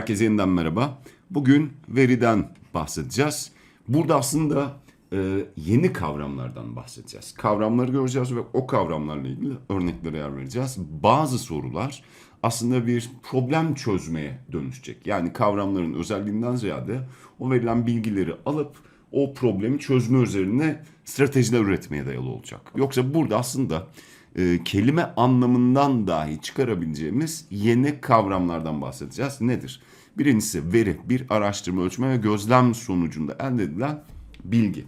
Herkese yeniden merhaba. Bugün veriden bahsedeceğiz. Burada aslında e, yeni kavramlardan bahsedeceğiz. Kavramları göreceğiz ve o kavramlarla ilgili örneklere yer vereceğiz. Bazı sorular aslında bir problem çözmeye dönüşecek. Yani kavramların özelliğinden ziyade o verilen bilgileri alıp o problemi çözme üzerine stratejiler üretmeye dayalı olacak. Yoksa burada aslında e, kelime anlamından dahi çıkarabileceğimiz yeni kavramlardan bahsedeceğiz. Nedir? Birincisi veri, bir araştırma, ölçme ve gözlem sonucunda elde edilen bilgi.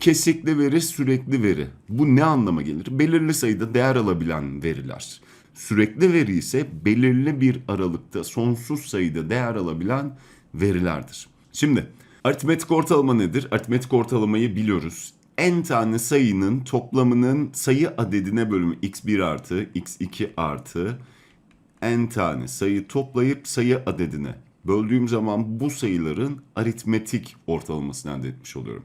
Kesikli veri, sürekli veri. Bu ne anlama gelir? Belirli sayıda değer alabilen veriler. Sürekli veri ise belirli bir aralıkta sonsuz sayıda değer alabilen verilerdir. Şimdi aritmetik ortalama nedir? Aritmetik ortalamayı biliyoruz. En tane sayının toplamının sayı adedine bölümü x1 artı x2 artı n tane sayı toplayıp sayı adedine böldüğüm zaman bu sayıların aritmetik ortalamasını elde etmiş oluyorum.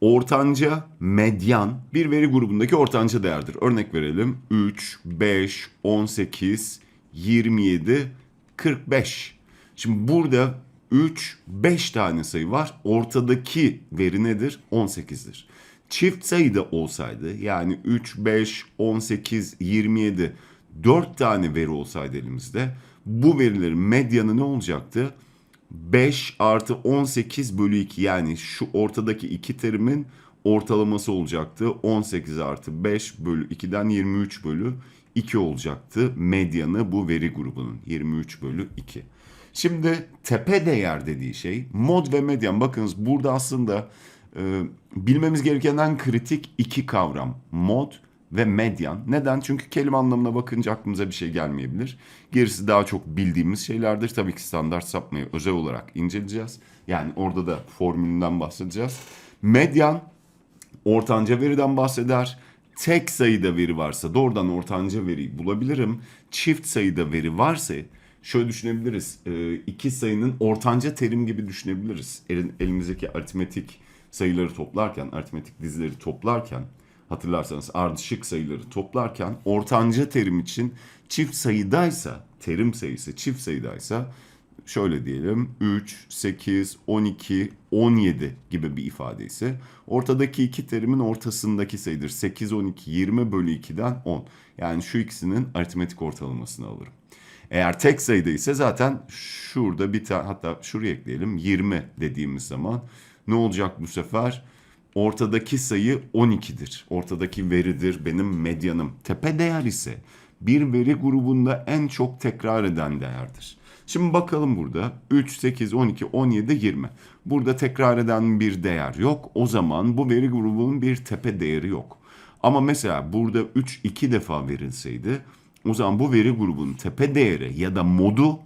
Ortanca medyan bir veri grubundaki ortanca değerdir. Örnek verelim 3, 5, 18, 27, 45. Şimdi burada 3, 5 tane sayı var. Ortadaki veri nedir? 18'dir. Çift sayı da olsaydı yani 3, 5, 18, 27 4 tane veri olsaydı elimizde bu verilerin medyanı ne olacaktı? 5 artı 18 bölü 2 yani şu ortadaki iki terimin ortalaması olacaktı. 18 artı 5 bölü 2'den 23 bölü 2 olacaktı. Medyanı bu veri grubunun 23 bölü 2. Şimdi tepe değer dediği şey mod ve medyan. Bakınız burada aslında e, bilmemiz gereken en kritik iki kavram. Mod ve medyan. Neden? Çünkü kelime anlamına bakınca aklımıza bir şey gelmeyebilir. Gerisi daha çok bildiğimiz şeylerdir. Tabii ki standart sapmayı özel olarak inceleyeceğiz. Yani orada da formülünden bahsedeceğiz. Medyan ortanca veriden bahseder. Tek sayıda veri varsa doğrudan ortanca veriyi bulabilirim. Çift sayıda veri varsa şöyle düşünebiliriz. E, iki sayının ortanca terim gibi düşünebiliriz. elimizdeki aritmetik sayıları toplarken, aritmetik dizileri toplarken hatırlarsanız ardışık sayıları toplarken ortanca terim için çift sayıdaysa, terim sayısı çift sayıdaysa şöyle diyelim 3, 8, 12, 17 gibi bir ifade ise ortadaki iki terimin ortasındaki sayıdır. 8, 12, 20 bölü 2'den 10. Yani şu ikisinin aritmetik ortalamasını alırım. Eğer tek sayıda ise zaten şurada bir tane hatta şuraya ekleyelim 20 dediğimiz zaman ne olacak bu sefer? Ortadaki sayı 12'dir. Ortadaki veridir benim medyanım. Tepe değer ise bir veri grubunda en çok tekrar eden değerdir. Şimdi bakalım burada 3, 8, 12, 17, 20. Burada tekrar eden bir değer yok. O zaman bu veri grubunun bir tepe değeri yok. Ama mesela burada 3 iki defa verilseydi o zaman bu veri grubunun tepe değeri ya da modu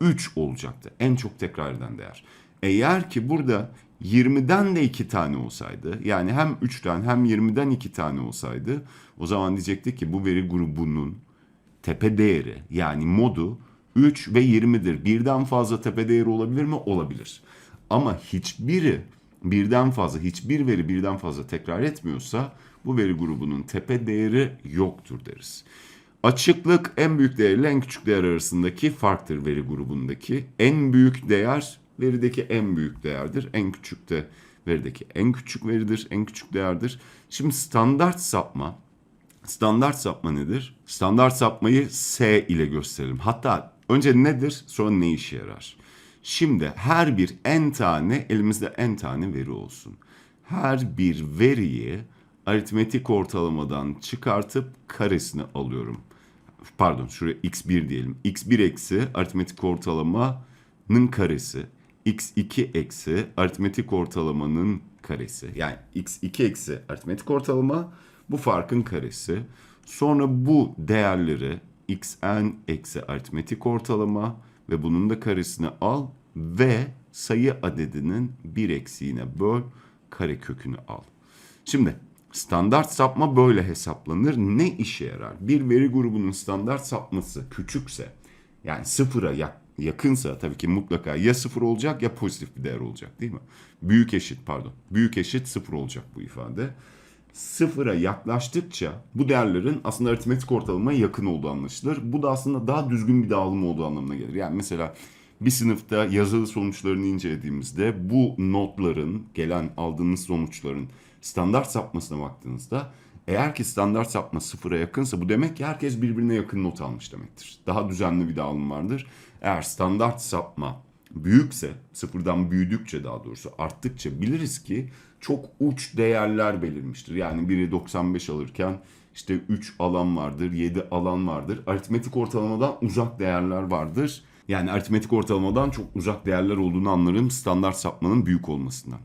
3 olacaktı. En çok tekrar eden değer. Eğer ki burada 20'den de 2 tane olsaydı yani hem 3'ten hem 20'den 2 tane olsaydı o zaman diyecektik ki bu veri grubunun tepe değeri yani modu 3 ve 20'dir. Birden fazla tepe değeri olabilir mi? Olabilir. Ama hiçbiri birden fazla, hiçbir veri birden fazla tekrar etmiyorsa bu veri grubunun tepe değeri yoktur deriz. Açıklık en büyük değerle en küçük değer arasındaki farktır veri grubundaki. En büyük değer verideki en büyük değerdir. En küçük de verideki en küçük veridir, en küçük değerdir. Şimdi standart sapma, standart sapma nedir? Standart sapmayı S ile gösterelim. Hatta önce nedir, sonra ne işe yarar? Şimdi her bir n tane, elimizde n tane veri olsun. Her bir veriyi aritmetik ortalamadan çıkartıp karesini alıyorum. Pardon şuraya x1 diyelim. x1 eksi aritmetik ortalamanın karesi x2 eksi aritmetik ortalamanın karesi. Yani x2 eksi aritmetik ortalama bu farkın karesi. Sonra bu değerleri xn eksi aritmetik ortalama ve bunun da karesini al ve sayı adedinin bir eksiğine böl kare kökünü al. Şimdi standart sapma böyle hesaplanır. Ne işe yarar? Bir veri grubunun standart sapması küçükse yani sıfıra yak yakınsa tabii ki mutlaka ya sıfır olacak ya pozitif bir değer olacak değil mi? Büyük eşit pardon. Büyük eşit sıfır olacak bu ifade. Sıfıra yaklaştıkça bu değerlerin aslında aritmetik ortalamaya yakın olduğu anlaşılır. Bu da aslında daha düzgün bir dağılım olduğu anlamına gelir. Yani mesela bir sınıfta yazılı sonuçlarını incelediğimizde bu notların gelen aldığınız sonuçların standart sapmasına baktığınızda eğer ki standart sapma sıfıra yakınsa bu demek ki herkes birbirine yakın not almış demektir. Daha düzenli bir dağılım vardır. Eğer standart sapma büyükse, sıfırdan büyüdükçe daha doğrusu arttıkça biliriz ki çok uç değerler belirmiştir. Yani biri 95 alırken işte 3 alan vardır, 7 alan vardır. Aritmetik ortalamadan uzak değerler vardır. Yani aritmetik ortalamadan çok uzak değerler olduğunu anlarım standart sapmanın büyük olmasından.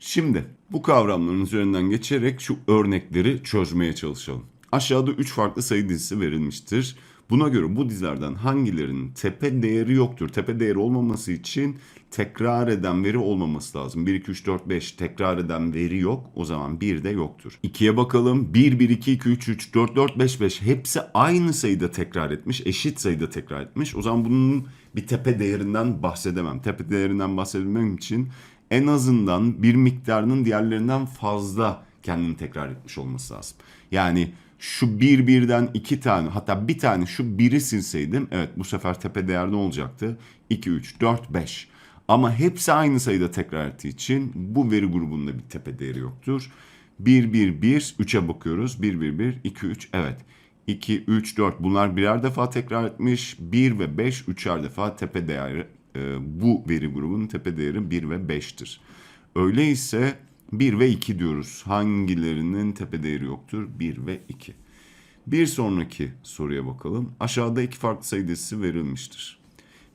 Şimdi bu kavramların üzerinden geçerek şu örnekleri çözmeye çalışalım. Aşağıda 3 farklı sayı dizisi verilmiştir. Buna göre bu dizilerden hangilerinin tepe değeri yoktur? Tepe değeri olmaması için tekrar eden veri olmaması lazım. 1, 2, 3, 4, 5 tekrar eden veri yok. O zaman 1 de yoktur. 2'ye bakalım. 1, 1, 2, 2, 3, 3, 4, 4, 5, 5 hepsi aynı sayıda tekrar etmiş. Eşit sayıda tekrar etmiş. O zaman bunun bir tepe değerinden bahsedemem. Tepe değerinden bahsedebilmem için en azından bir miktarının diğerlerinden fazla kendini tekrar etmiş olması lazım. Yani şu bir birden iki tane hatta bir tane şu biri silseydim evet bu sefer tepe değer ne olacaktı? 2, 3, 4, 5. Ama hepsi aynı sayıda tekrar ettiği için bu veri grubunda bir tepe değeri yoktur. 1, 1, 1, 3'e bakıyoruz. 1, 1, 1, 2, 3 evet. 2, 3, 4 bunlar birer defa tekrar etmiş. 1 ve 5 üçer defa tepe değeri e, bu veri grubunun tepe değeri 1 ve 5'tir. Öyleyse 1 ve 2 diyoruz. Hangilerinin tepe değeri yoktur? 1 ve 2. Bir sonraki soruya bakalım. Aşağıda iki farklı sayı dizisi verilmiştir.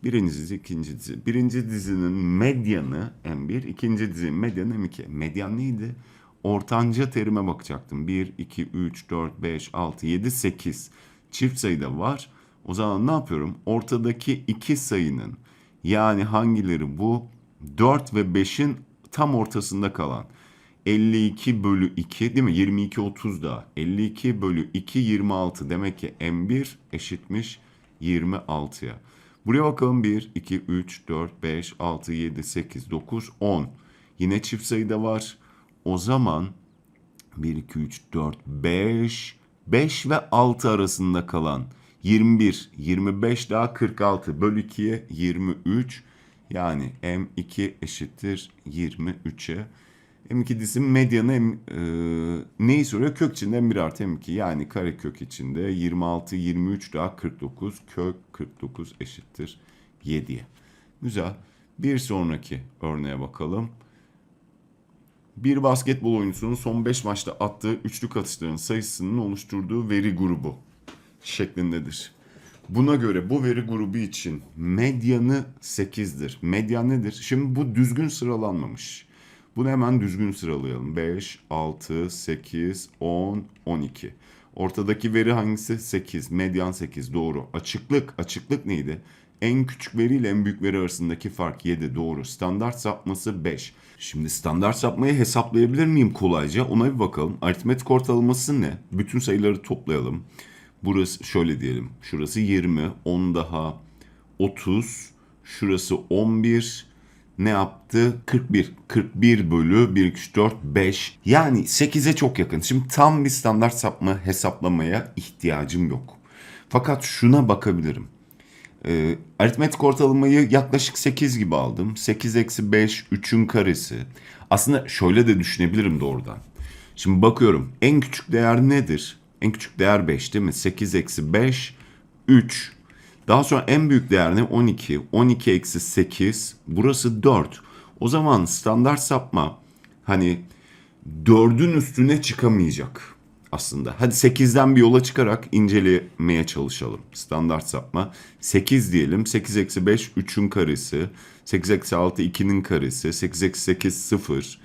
Birinci dizi, ikinci dizi. Birinci dizinin medyanı M1, ikinci dizinin medyanı M2. Medyan neydi? Ortanca terime bakacaktım. 1, 2, 3, 4, 5, 6, 7, 8. Çift sayıda var. O zaman ne yapıyorum? Ortadaki iki sayının yani hangileri bu? 4 ve 5'in tam ortasında kalan. 52 bölü 2 değil mi? 22 30 da. 52 bölü 2 26. Demek ki M1 eşitmiş 26'ya. Buraya bakalım 1, 2, 3, 4, 5, 6, 7, 8, 9, 10. Yine çift sayıda var. O zaman 1, 2, 3, 4, 5, 5 ve 6 arasında kalan 21, 25 daha 46 bölü 2'ye 23. Yani M2 eşittir 23'e. M2 dizinin medyanı M, e, neyi soruyor? Kök içinde M1 artı M2 yani kare kök içinde 26, 23 daha 49 kök 49 eşittir 7'ye. Güzel. Bir sonraki örneğe bakalım. Bir basketbol oyuncusunun son 5 maçta attığı üçlük atışların sayısının oluşturduğu veri grubu şeklindedir. Buna göre bu veri grubu için medyanı 8'dir. Medyan nedir? Şimdi bu düzgün sıralanmamış. Bunu hemen düzgün sıralayalım. 5, 6, 8, 10, 12. Ortadaki veri hangisi? 8. Medyan 8. Doğru. Açıklık. Açıklık neydi? En küçük veri ile en büyük veri arasındaki fark 7. Doğru. Standart sapması 5. Şimdi standart sapmayı hesaplayabilir miyim kolayca? Ona bir bakalım. Aritmetik ortalaması ne? Bütün sayıları toplayalım. Burası şöyle diyelim. Şurası 20. 10 daha 30. Şurası 11 ne yaptı? 41. 41 bölü 1, 2, 3, 4, 5. Yani 8'e çok yakın. Şimdi tam bir standart sapma hesaplamaya ihtiyacım yok. Fakat şuna bakabilirim. Ee, aritmetik ortalamayı yaklaşık 8 gibi aldım. 8 eksi 5, 3'ün karesi. Aslında şöyle de düşünebilirim doğrudan. Şimdi bakıyorum en küçük değer nedir? En küçük değer 5 değil mi? 8 eksi 5, 3. Daha sonra en büyük değer ne? 12. 12 eksi 8. Burası 4. O zaman standart sapma hani 4'ün üstüne çıkamayacak aslında. Hadi 8'den bir yola çıkarak incelemeye çalışalım. Standart sapma. 8 diyelim. 8 eksi 5 3'ün karesi. 8 eksi 6 2'nin karesi. 8 eksi 8 0.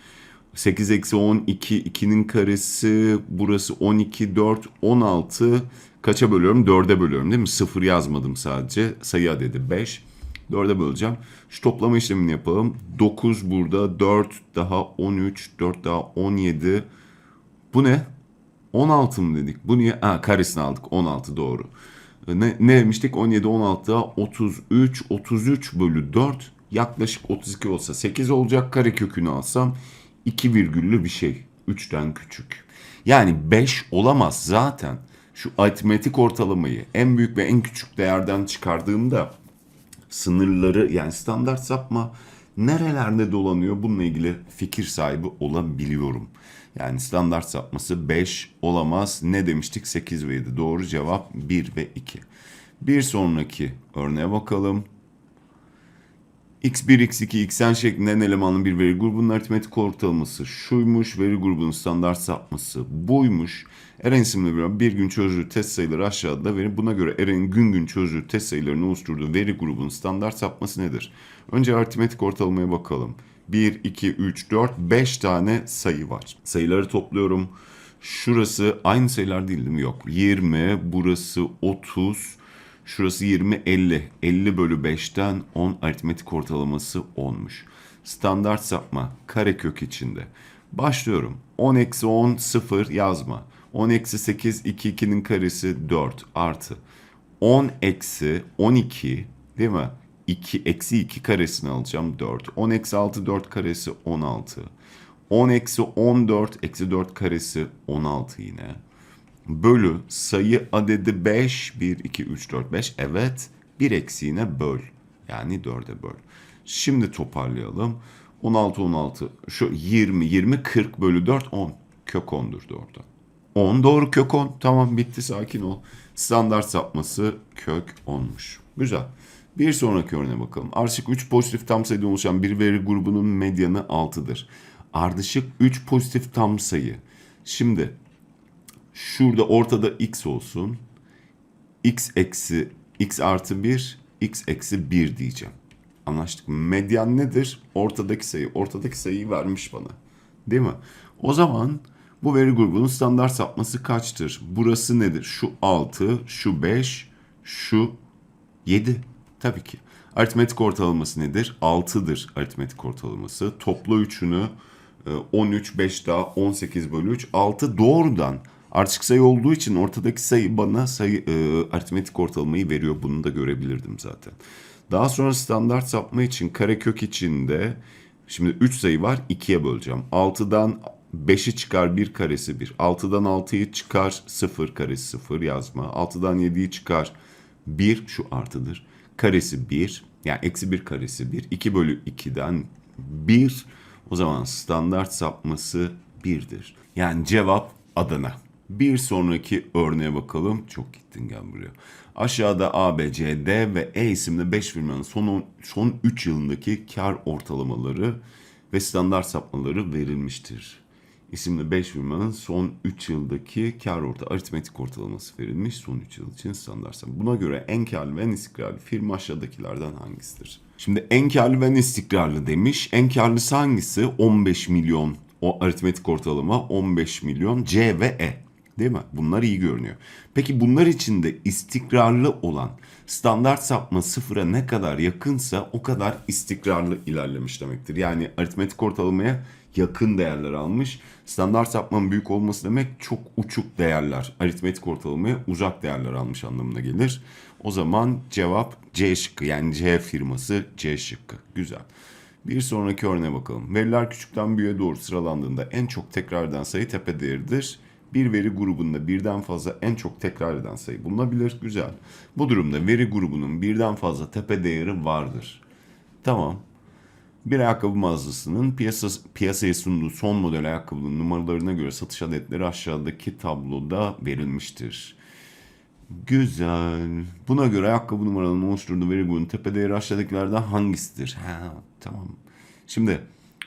8 eksi 12 2'nin karesi. Burası 12 4 16. Kaça bölüyorum? 4'e bölüyorum değil mi? 0 yazmadım sadece. Sayı adedi 5. 4'e böleceğim. Şu toplama işlemini yapalım. 9 burada. 4 daha 13. 4 daha 17. Bu ne? 16 mı dedik? Bu niye? Ha karesini aldık. 16 doğru. Ne, ne demiştik? 17, 16 daha 33. 33 bölü 4 yaklaşık 32 olsa 8 olacak. Kare kökünü alsam 2 virgüllü bir şey. 3'ten küçük. Yani 5 olamaz zaten. Şu aritmetik ortalamayı en büyük ve en küçük değerden çıkardığımda sınırları yani standart sapma nerelerde dolanıyor bununla ilgili fikir sahibi olabiliyorum. Yani standart sapması 5 olamaz. Ne demiştik? 8 ve 7. Doğru cevap 1 ve 2. Bir sonraki örneğe bakalım. X1, x2, xn şeklinde n elemanlı bir veri grubunun aritmetik ortalaması şuymuş. Veri grubunun standart sapması buymuş. Eren isimli bir, bir gün çözdüğü test sayıları aşağıda verin. Buna göre Eren'in gün gün çözdüğü test sayılarını oluşturduğu veri grubunun standart sapması nedir? Önce aritmetik ortalamaya bakalım. 1, 2, 3, 4, 5 tane sayı var. Sayıları topluyorum. Şurası aynı sayılar değil değil mi? Yok. 20, burası 30, şurası 20, 50. 50 bölü 5'ten 10 aritmetik ortalaması 10'muş. Standart sapma karekök içinde. Başlıyorum. 10 eksi 10 0 yazma. 10 eksi 8 2 2'nin karesi 4 artı. 10 eksi 12 değil mi? 2 eksi 2 karesini alacağım 4. 10 eksi 6 4 karesi 16. 10 eksi 14 eksi 4 karesi 16 yine. Bölü sayı adedi 5 1 2 3 4 5 evet bir eksiğine böl. Yani 4'e böl. Şimdi toparlayalım. 16 16 şu 20 20 40 bölü 4 10 kök 10'dur doğru. 10 doğru kök 10 tamam bitti sakin ol. Standart sapması kök 10'muş. Güzel. Bir sonraki örneğe bakalım. Ardışık 3 pozitif tam sayıdan oluşan bir veri grubunun medyanı 6'dır. Ardışık 3 pozitif tam sayı. Şimdi şurada ortada x olsun. x eksi x artı 1 x eksi 1 diyeceğim. Anlaştık mı? Medyan nedir? Ortadaki sayı. Ortadaki sayıyı vermiş bana. Değil mi? O zaman bu veri grubunun standart sapması kaçtır? Burası nedir? Şu 6, şu 5, şu 7. Tabii ki. Aritmetik ortalaması nedir? 6'dır aritmetik ortalaması. Topla 3'ünü 13, 5 daha 18 bölü 3. 6 doğrudan artık sayı olduğu için ortadaki sayı bana sayı e, aritmetik ortalamayı veriyor. Bunu da görebilirdim zaten. Daha sonra standart sapma için karekök içinde şimdi 3 sayı var 2'ye böleceğim. 6'dan 5'i çıkar 1 karesi 1. 6'dan 6'yı çıkar 0 karesi 0 yazma. 6'dan 7'yi çıkar 1 şu artıdır. Karesi 1 yani eksi 1 karesi 1. 2 bölü 2'den 1 o zaman standart sapması 1'dir. Yani cevap Adana. Bir sonraki örneğe bakalım. Çok gittin gel buraya. Aşağıda A, B, C, D ve E isimli 5 firmanın son, son 3 yılındaki kar ortalamaları ve standart sapmaları verilmiştir. İsimli 5 firmanın son 3 yıldaki kar orta aritmetik ortalaması verilmiş son 3 yıl için standart sapma. Buna göre en karlı ve en istikrarlı firma aşağıdakilerden hangisidir? Şimdi en karlı ve en istikrarlı demiş. En karlısı hangisi? 15 milyon o aritmetik ortalama 15 milyon C ve E. Değil mi? Bunlar iyi görünüyor. Peki bunlar içinde istikrarlı olan standart sapma sıfıra ne kadar yakınsa o kadar istikrarlı ilerlemiş demektir. Yani aritmetik ortalamaya yakın değerler almış. Standart sapmanın büyük olması demek çok uçuk değerler. Aritmetik ortalamaya uzak değerler almış anlamına gelir. O zaman cevap C şıkkı yani C firması C şıkkı. Güzel. Bir sonraki örneğe bakalım. Veriler küçükten büyüğe doğru sıralandığında en çok tekrar eden sayı tepe değeridir. Bir veri grubunda birden fazla en çok tekrar eden sayı bulunabilir. Güzel. Bu durumda veri grubunun birden fazla tepe değeri vardır. Tamam. Bir ayakkabı mağazasının piyasa, piyasaya sunduğu son model ayakkabının numaralarına göre satış adetleri aşağıdaki tabloda verilmiştir. Güzel. Buna göre ayakkabı numaralarının oluşturduğu veri grubunun tepe değeri aşağıdakilerden hangisidir? Ha, tamam. Şimdi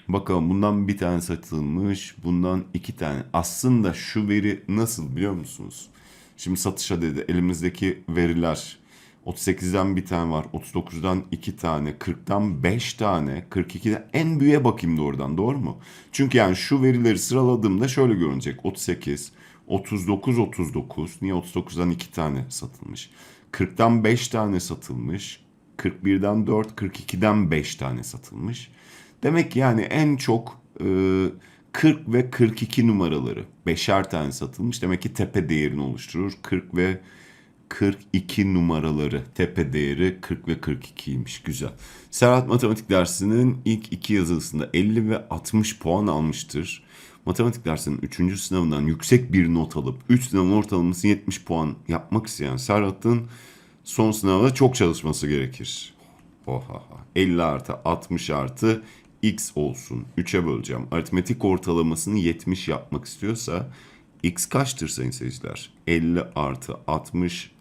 bakalım bundan bir tane satılmış. Bundan iki tane. Aslında şu veri nasıl biliyor musunuz? Şimdi satışa dedi elimizdeki veriler. 38'den bir tane var. 39'dan iki tane. 40'tan 5 tane. 42'den en büyüğe bakayım doğrudan. Doğru mu? Çünkü yani şu verileri sıraladığımda şöyle görünecek. 38, 39, 39. Niye 39'dan 2 tane satılmış? 40'tan 5 tane satılmış. 41'den 4, 42'den 5 tane satılmış. Demek ki yani en çok e, 40 ve 42 numaraları. Beşer tane satılmış. Demek ki tepe değerini oluşturur. 40 ve 42 numaraları tepe değeri 40 ve 42'ymiş. Güzel. Serhat Matematik dersinin ilk iki yazılısında 50 ve 60 puan almıştır. Matematik dersinin 3. sınavından yüksek bir not alıp 3 sınavın ortalaması 70 puan yapmak isteyen Serhat'ın son sınavda çok çalışması gerekir. Oha. 50 artı 60 artı x olsun. 3'e böleceğim. Aritmetik ortalamasını 70 yapmak istiyorsa x kaçtır sayın seyirciler? 50 artı 60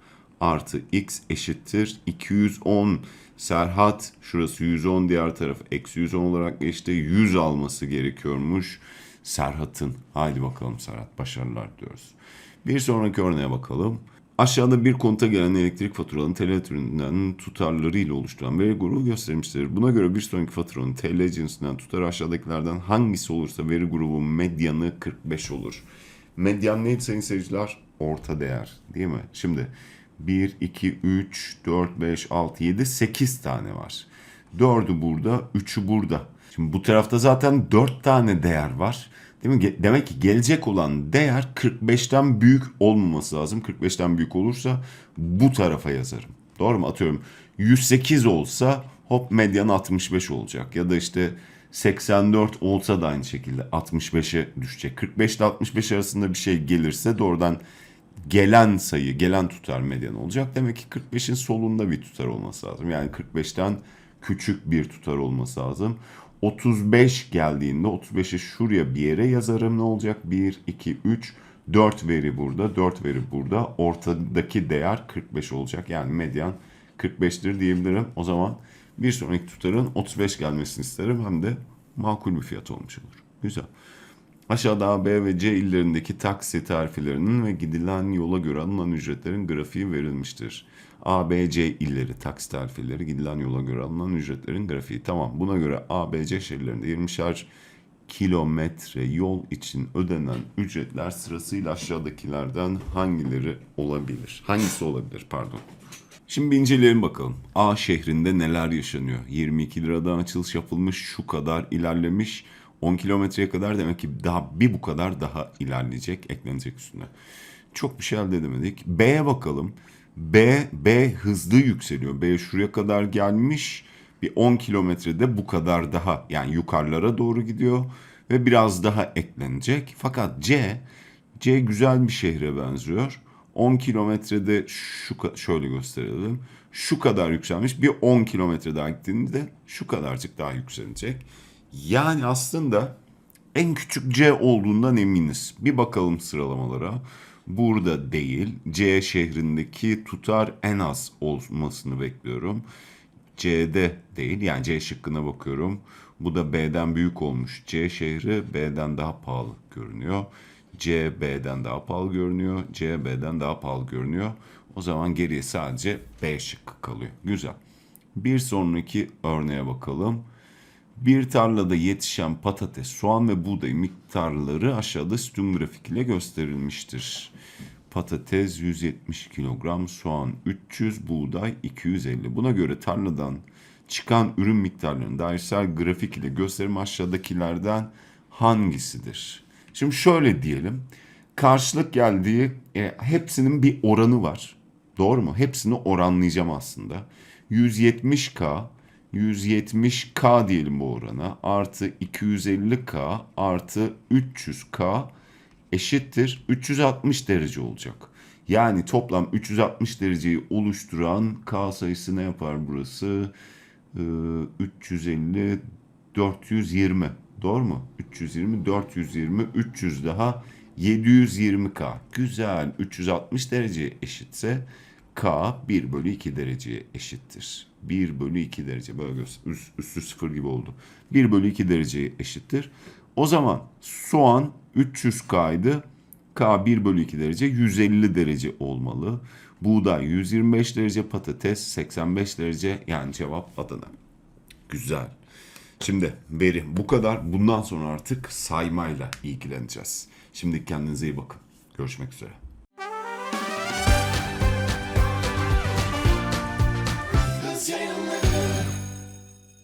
artı x eşittir 210. Serhat şurası 110 diğer taraf eksi 110 olarak geçti. 100 alması gerekiyormuş Serhat'ın. Haydi bakalım Serhat başarılar diyoruz. Bir sonraki örneğe bakalım. Aşağıda bir konuta gelen elektrik faturalarının TL türünden tutarları ile oluşturan veri grubu gösterilmiştir. Buna göre bir sonraki faturanın TL cinsinden tutarı aşağıdakilerden hangisi olursa veri grubu medyanı 45 olur. Medyan neydi sayın seyirciler? Orta değer değil mi? Şimdi 1, 2, 3, 4, 5, 6, 7, 8 tane var. 4'ü burada, 3'ü burada. Şimdi bu tarafta zaten 4 tane değer var. Değil mi? Demek ki gelecek olan değer 45'ten büyük olmaması lazım. 45'ten büyük olursa bu tarafa yazarım. Doğru mu? Atıyorum 108 olsa hop medyan 65 olacak. Ya da işte 84 olsa da aynı şekilde 65'e düşecek. 45 ile 65 arasında bir şey gelirse doğrudan gelen sayı, gelen tutar medyan olacak. Demek ki 45'in solunda bir tutar olması lazım. Yani 45'ten küçük bir tutar olması lazım. 35 geldiğinde 35'i şuraya bir yere yazarım. Ne olacak? 1, 2, 3, 4 veri burada, 4 veri burada. Ortadaki değer 45 olacak. Yani medyan 45'tir diyebilirim. O zaman bir sonraki tutarın 35 gelmesini isterim. Hem de makul bir fiyat olmuş olur. Güzel. Aşağıda A, B ve C illerindeki taksi tarifelerinin ve gidilen yola göre alınan ücretlerin grafiği verilmiştir. A, B, C illeri taksi tarifeleri gidilen yola göre alınan ücretlerin grafiği. Tamam buna göre A, B, C şehirlerinde 20'şer kilometre yol için ödenen ücretler sırasıyla aşağıdakilerden hangileri olabilir? Hangisi olabilir pardon. Şimdi bir inceleyelim bakalım. A şehrinde neler yaşanıyor? 22 liradan açılış yapılmış, şu kadar ilerlemiş. 10 kilometreye kadar demek ki daha bir bu kadar daha ilerleyecek, eklenecek üstüne. Çok bir şey elde edemedik. B'ye bakalım. B, B hızlı yükseliyor. B şuraya kadar gelmiş. Bir 10 kilometrede bu kadar daha yani yukarılara doğru gidiyor ve biraz daha eklenecek. Fakat C, C güzel bir şehre benziyor. 10 kilometrede şu şöyle gösterelim. Şu kadar yükselmiş. Bir 10 kilometre daha gittiğinde şu kadarcık daha yükselecek. Yani aslında en küçük C olduğundan eminiz. Bir bakalım sıralamalara. Burada değil. C şehrindeki tutar en az olmasını bekliyorum. C'de değil. Yani C şıkkına bakıyorum. Bu da B'den büyük olmuş. C şehri B'den daha pahalı görünüyor. C B'den daha pahalı görünüyor. C B'den daha pahalı görünüyor. O zaman geriye sadece B şıkkı kalıyor. Güzel. Bir sonraki örneğe bakalım. Bir tarlada yetişen patates, soğan ve buğday miktarları aşağıda sütun grafik ile gösterilmiştir. Patates 170 kilogram, soğan 300, buğday 250. Buna göre tarladan çıkan ürün miktarlarının dairesel grafik ile gösterimi aşağıdakilerden hangisidir? Şimdi şöyle diyelim. Karşılık geldiği e, hepsinin bir oranı var. Doğru mu? Hepsini oranlayacağım aslında. 170K 170K diyelim bu orana artı 250K artı 300K eşittir 360 derece olacak. Yani toplam 360 dereceyi oluşturan K sayısı ne yapar burası? Ee, 350 420 doğru mu? 320 420 300 daha 720K. Güzel 360 dereceye eşitse K 1 bölü 2 dereceye eşittir. 1 bölü 2 derece böyle üst, üstü sıfır gibi oldu. 1 bölü 2 dereceye eşittir. O zaman soğan 300K'ydı. K 1 bölü 2 derece 150 derece olmalı. Buğday 125 derece, patates 85 derece yani cevap Adana. Güzel. Şimdi veri bu kadar. Bundan sonra artık saymayla ilgileneceğiz. Şimdi kendinize iyi bakın. Görüşmek üzere.